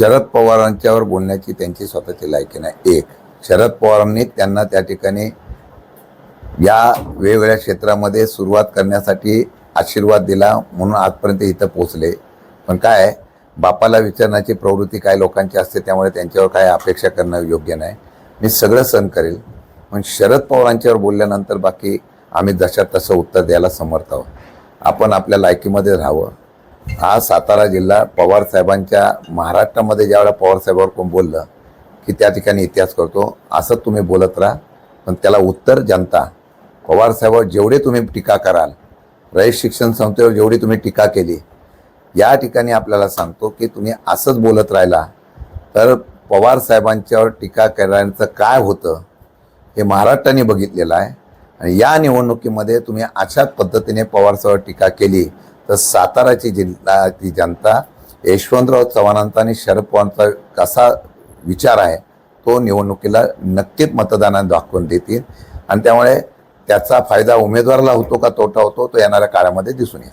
शरद पवारांच्यावर बोलण्याची त्यांची स्वतःची लायकी नाही. एक शरद पवारांनी त्यांना त्या ठिकाणी या वेगवेगळ्या क्षेत्रामध्ये सुरुवात करण्यासाठी आशीर्वाद दिला म्हणून आजपर्यंत इथं पोचले पण काय बापाला विचारण्याची प्रवृत्ती काय लोकांची असते त्यामुळे त्यांच्यावर काय अपेक्षा करणं योग्य नाही. मी सगळं सहन करेल. पण शरद पवारांच्यावर बोलल्यानंतर बाकी आम्ही जशा तसं उत्तर द्यायला समर्थ आहोत. आपण आपल्या लायकीमध्ये राहावं. हा सातारा जिल्हा पवार साहेबांच्या महाराष्ट्रामध्ये ज्यावेळेला पवार साहेबावर कोण बोललं की त्या ठिकाणी इतिहास करतो असं तुम्ही बोलत राहा. पण त्याला उत्तर जनता पवार साहेबावर जेवढे तुम्ही टीका कराल रयत शिक्षण संस्थेवर जेवढी तुम्ही टीका केली या ठिकाणी आपल्याला सांगतो की तुम्ही असंच बोलत राहिला तर पवार साहेबांच्यावर टीका करण्याचं काय होतं हे महाराष्ट्राने बघितलेलं आहे. आणि या निवडणुकीमध्ये तुम्ही अशाच पद्धतीने पवारसाहेबांवर टीका केली तर साताराची जिल्ह्याची जनता यशवंतराव चव्हाणांचा आणि शरद पवारांचा कसा विचार आहे तो निवडणुकीला नक्कीच मतदानाने दाखवून देतील. आणि त्यामुळे त्याचा फायदा उमेदवाराला होतो का तोटा होतो तो येणाऱ्या काळामध्ये दिसून येईल.